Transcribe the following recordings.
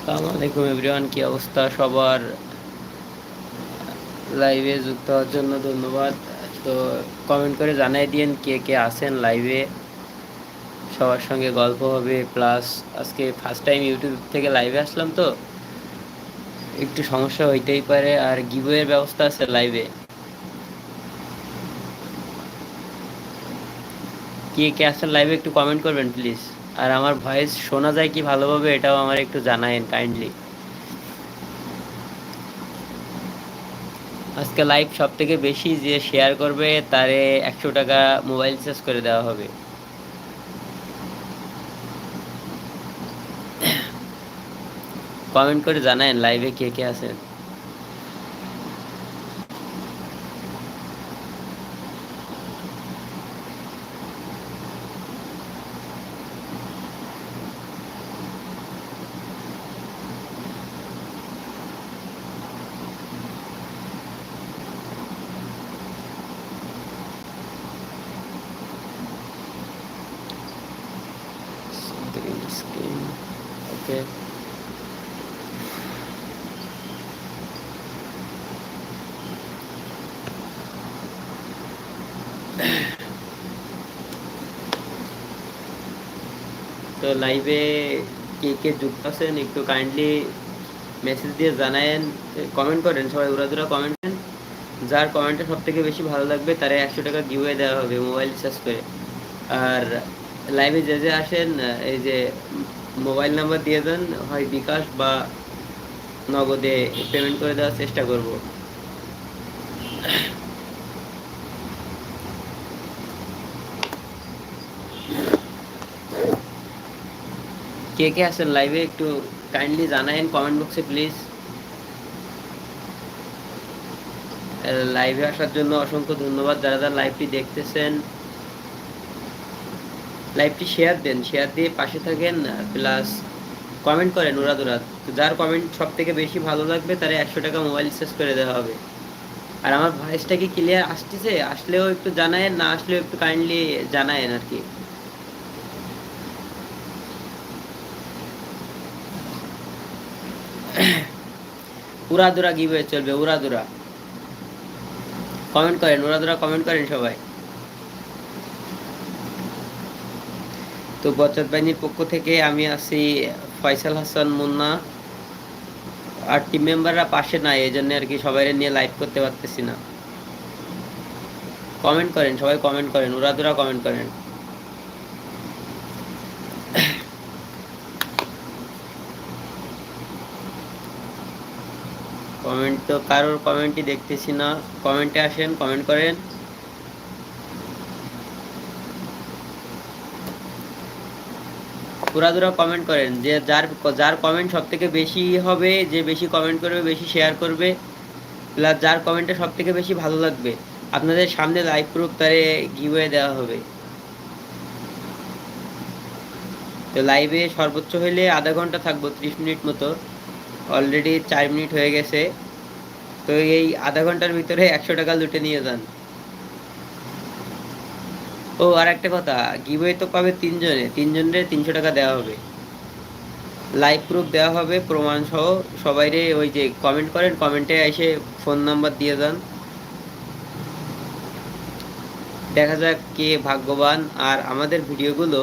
আসসালামু আলাইকুম এভরিওয়ান কি অবস্থা, সবার লাইভে যুক্ত হওয়ার জন্য ধন্যবাদ। তো কমেন্ট করে জানাই দিন কে কে আছেন লাইভে সবার সঙ্গে গল্প হবে প্লাস আজকে ফার্স্ট টাইম ইউটিউব থেকে লাইভে আসলাম তো। একটু সমস্যা হইতেই পারে, আর গিবয়ের ব্যবস্থা আছে লাইভে কে কে আছেন লাইভে একটু কমেন্ট করবেন প্লিজ আর আমার ভয়েস শোনা যায় কি ভালোভাবে এটাও আমার একটু জানায়েন কাইন্ডলি আজকে লাইভ সব থেকে বেশি যে শেয়ার করবে তারে একশো টাকা মোবাইল চার্জ করে দেওয়া হবে। কমেন্ট করে জানায়েন লাইভে কে কে আছেন। তো লাইভে কে কে যুক্ত আছেন, একটু কাইন্ডলি মেসেজ দিয়ে জানায়েন কমেন্ট করেন, সবাই উড়াদুরা কমেন্ট করেন। যার কমেন্টটা সব থেকে বেশি ভালো লাগবে, তারা একশো টাকা গিভওয়ে দেওয়া হবে মোবাইল রিচার্জ করে। আর লাইভে যে যে আসেন, এই যে মোবাইল নাম্বার দিয়ে দেন, হয় বিকাশ বা নগদে পেমেন্ট করে দেওয়ার চেষ্টা করব। কে কে আছেন লাইভে একটু কাইন্ডলি জানায়েন কমেন্ট বক্সে প্লিজ লাইভে আসার জন্য অসংখ্য ধন্যবাদ যারা যারা লাইভটি দেখতেছেন। লাইভটি শেয়ার দেন শেয়ার দিয়ে পাশে থাকেন প্লাস কমেন্ট করেন উড়াদুরা যার কমেন্ট সব থেকে বেশি ভালো লাগবে তারা একশো টাকা মোবাইল রিচার্জ করে দেওয়া হবে। আর আমার ভয়েসটা কি ক্লিয়ার আসতেছে, আসলেও একটু জানায়েন, না আসলেও একটু কাইন্ডলি জানায়েন আর কি। উড়াদুরা গিয়ে চলবে উড়াদুরা কমেন্ট করেন উড়াদুরা কমেন্ট করেন সবাই। তো বচত বাহিনীর পক্ষ থেকে আমি আছি ফয়সাল হাসান মুন্না। আর টিম মেম্বাররা পাশে নাই এই জন্য আর কি সবাই নিয়ে লাইভ করতে পারতেছি না। কমেন্ট করেন, সবাই কমেন্ট করেন উড়াদুরা কমেন্ট করেন। কমেন্ট তো কারোর কমেন্টই দেখতেছি না? কমেন্টে আসেন কমেন্ট করেন। পুরাদুরা কমেন্ট করেন যে যার যার কমেন্ট সব থেকে বেশি হবে, যে বেশি কমেন্ট করবে, বেশি শেয়ার করবে প্লাস যার কমেন্টটা সব থেকে বেশি ভালো লাগবে, আপনাদের সামনে লাইভ প্রুফ তারে গিভওয়ে দেওয়া হবে। তো লাইভে সর্বোচ্চ হইলে আধা ঘণ্টা থাকব, ত্রিশ মিনিট মতো। অলরেডি চার মিনিট হয়ে গেছে। তো এই আধা ঘণ্টার ভিতরে একশো টাকা লুটে নিয়ে যান। ও, আর একটা কথা গিভওয়ে তো পাবে তিনজনে। তিনজনের তিনশো টাকা দেওয়া হবে। লাইভ প্রুফ দেওয়া হবে, প্রমাণ সহ। সবাইরে ওই যে কমেন্ট করেন কমেন্টে এসে ফোন নাম্বার দিয়ে যান। দেখা যাক কে ভাগ্যবান। আর আমাদের ভিডিওগুলো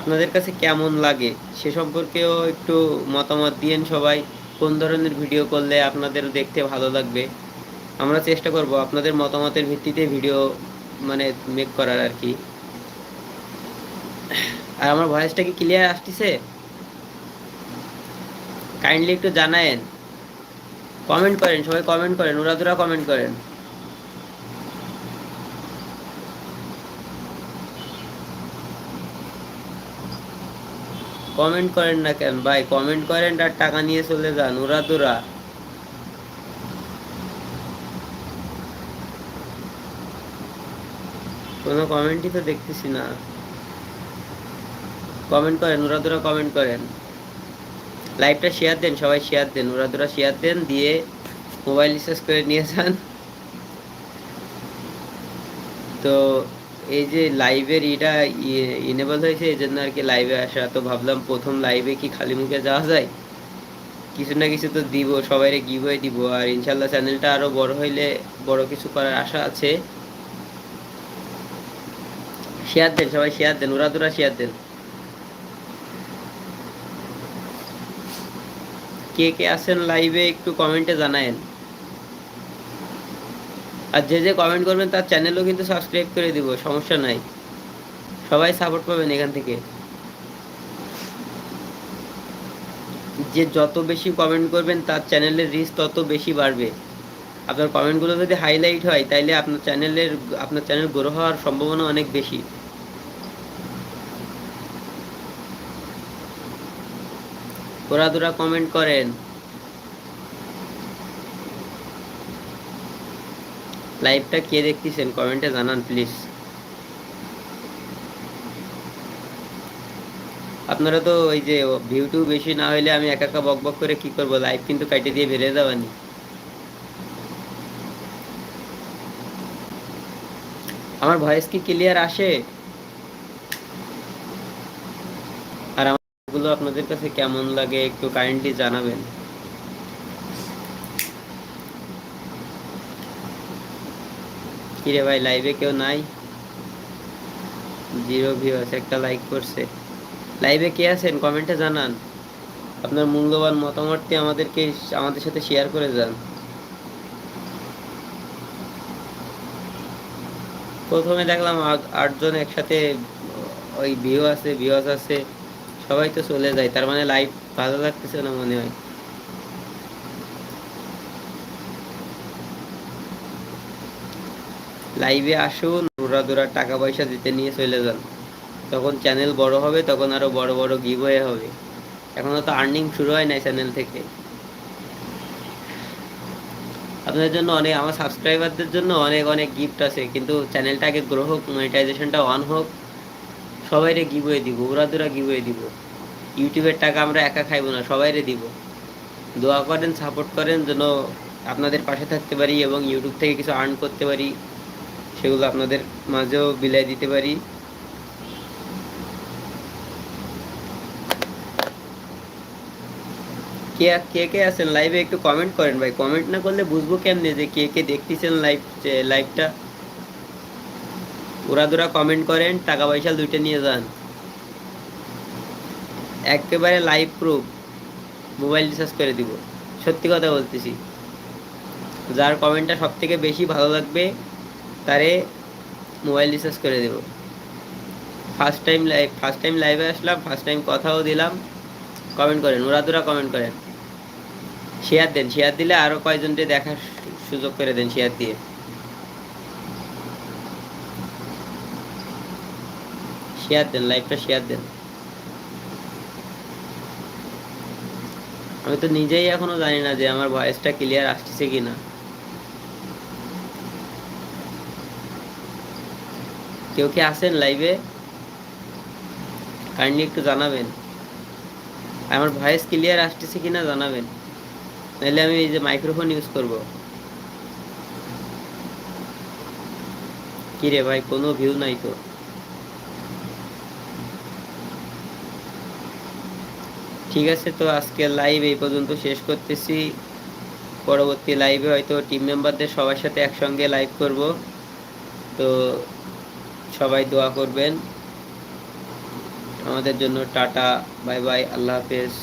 আপনাদের কাছে কেমন লাগে, সে সম্পর্কেও একটু মতামত দিয়েন সবাই। কোন ধরনের ভিডিও করলে আপনাদের দেখতে ভালো লাগবে? আমরা চেষ্টা করব আপনাদের মতামতের ভিত্তিতে ভিডিও মানে মেক করার আর কি। আর আমার ভয়েসটা কি ক্লিয়ার আসতেছে? কাইন্ডলি একটু জানায়েন। কমেন্ট করেন, সবাই কমেন্ট করেন তোরা কমেন্ট করেন। কমেন্ট করেন না কেন? ভাই কমেন্ট করেন আর টাকা নিয়ে চলে যান। ওরা তোরা। কোনো কমেন্টই তো দেখতেছি না। কমেন্ট করেন, ওরা তোরা কমেন্ট করেন। লাইভটা শেয়ার দেন, সবাই শেয়ার দেন। ওরা তোরা শেয়ার দেন, দিয়ে মোবাইল রিচার্জ করে নিয়ে যান। তো এই যে লাইভের এটা ইনেবল হয়েছে এই জন্য আর কি লাইভে আসা। তো ভাবলাম প্রথম লাইভে কি খালি মুখে যাওয়া যায়? কিছু না কিছু তো দিব, সবাইরে গিভওয়ে দিব। আর ইনশাল্লাহ চ্যানেলটা আরও বড় হইলে বড় কিছু করার আশা আছে। শেয়ার দেন, সবাই শেয়ার দেন, ওরা দুরা শেয়ার দেন। কে কে আছেন লাইভে একটু কমেন্টে জানায়েন। আর যে যে কমেন্ট করবেন তার চ্যানেলও কিন্তু সাবস্ক্রাইব করে দিব, সমস্যা নাই। সবাই সাপোর্ট পাবেন এখান থেকে। যে যত বেশি কমেন্ট করবেন, তার চ্যানেলের রিচ তত বেশি বাড়বে। আপনার কমেন্টগুলো যদি হাইলাইট হয়, তাইলে আপনার চ্যানেলের আপনার চ্যানেল গ্রো হওয়ার সম্ভাবনা অনেক বেশি। ওরা দুরা কমেন্ট করেন। লাইভটা কে দেখতেছেন? কমেন্টে জানান প্লিজ আপনারা তো ওই যে ভিউ টিউ বেশি না হইলে আমি একা একা বক বক করে কি করব? লাইভ কিন্তু কাটে দিয়ে বেরিয়ে যাবানি। আমার ভয়েস কি ক্লিয়ার আসে? আর আমারগুলো আপনাদের কাছে কেমন লাগে একটু কাইন্ডলি জানাবেন। কিরে ভাই লাইভে কেউ নাই? জিরো ভিউ আছে একটা লাইক করছে। লাইভে কে আছেন? কমেন্টে জানান। আপনার মূল্যবান মতামতটি আমাদেরকে, আমাদের সাথে শেয়ার করে যান। প্রথমে দেখলাম আট- আটজন একসাথে, ওই ভিউ আছে ভিউস আছে। সবাই তো চলে যায়, তার মানে লাইভ ভালো লাগতেছে না মনে হয়? লাইভে আসুন দৌড়া দৌড়া টাকা পয়সা দিতে নিয়ে চলে যান। তখন চ্যানেল বড় হবে, তখন আরও বড় বড় গিভওয়ে হবে। এখনও তো আর্নিং শুরু হয় নাই চ্যানেল থেকে। আপনাদের জন্য অনেক, আমার সাবস্ক্রাইবারদের জন্য অনেক অনেক গিফট আছে। কিন্তু চ্যানেলটা আগে গ্রো হোক মনিটাইজেশনটা অন হোক, সবাইরে গিভওয়ে দিব ওরা দুরা গিভওয়ে দিব। ইউটিউবের টাকা আমরা একা খাইবো না, সবাইরে দিব। দোয়া করেন সাপোর্ট করেন, যেন আপনাদের পাশে থাকতে পারি এবং ইউটিউব থেকে কিছু আর্ন করতে পারি। সেগুলো আপনাদের মাঝেও বিলাই দিতে পারি। কে কে কে আছেন? লাইভে একটু কমেন্ট করেন ভাই। কমেন্ট না করলে বুঝব কেমনে যে কে কে দেখতেছেন লাইভ লাইভটা ওরা দুরা কমেন্ট করেন, টাকা পয়সা দুইটা নিয়ে যান। একেবারে লাইভ প্রুফ মোবাইল রিচার্জ করে দিব। সত্যি কথা বলতেছি। যার কমেন্টটা সব থেকে বেশি ভালো লাগবে তারে মোবাইল রিচার্জ করে দেব। First time live first time লাইভে আসলাম ফার্স্ট টাইম কথাও দিলাম। কমেন্ট করেন ওরা দুরা কমেন্ট করেন। শেয়ার দেন শেয়ার দিলে আরও কয়জনকে দেখার সুযোগ করে দেন শেয়ার দিয়ে। শেয়ার দেন লাইভটা শেয়ার দেন। আমি তো নিজেই এখনও জানি না যে আমার ভয়েসটা ক্লিয়ার আসতেছে কিনা। কেউ কি আছেন লাইভে কাইন্ডলি একটু জানাবেন। আমার ভয়েস ক্লিয়ার আসতেছে কিনা জানাবেন। নাহলে আমি এই যে মাইক্রোফোন ইউজ করব। কি রে ভাই, কোনো ভিউ নাই তো। ঠিক আছে তো, আজকে লাইভ এই পর্যন্ত শেষ করতেছি। পরবর্তী লাইভে হয়তো টিম মেম্বারদের সবার সাথে একসঙ্গে লাইভ করব। তো সবাই দোয়া করবেন। আমাদের জন্য টাটা বাই বাই আল্লাহ হাফেজ।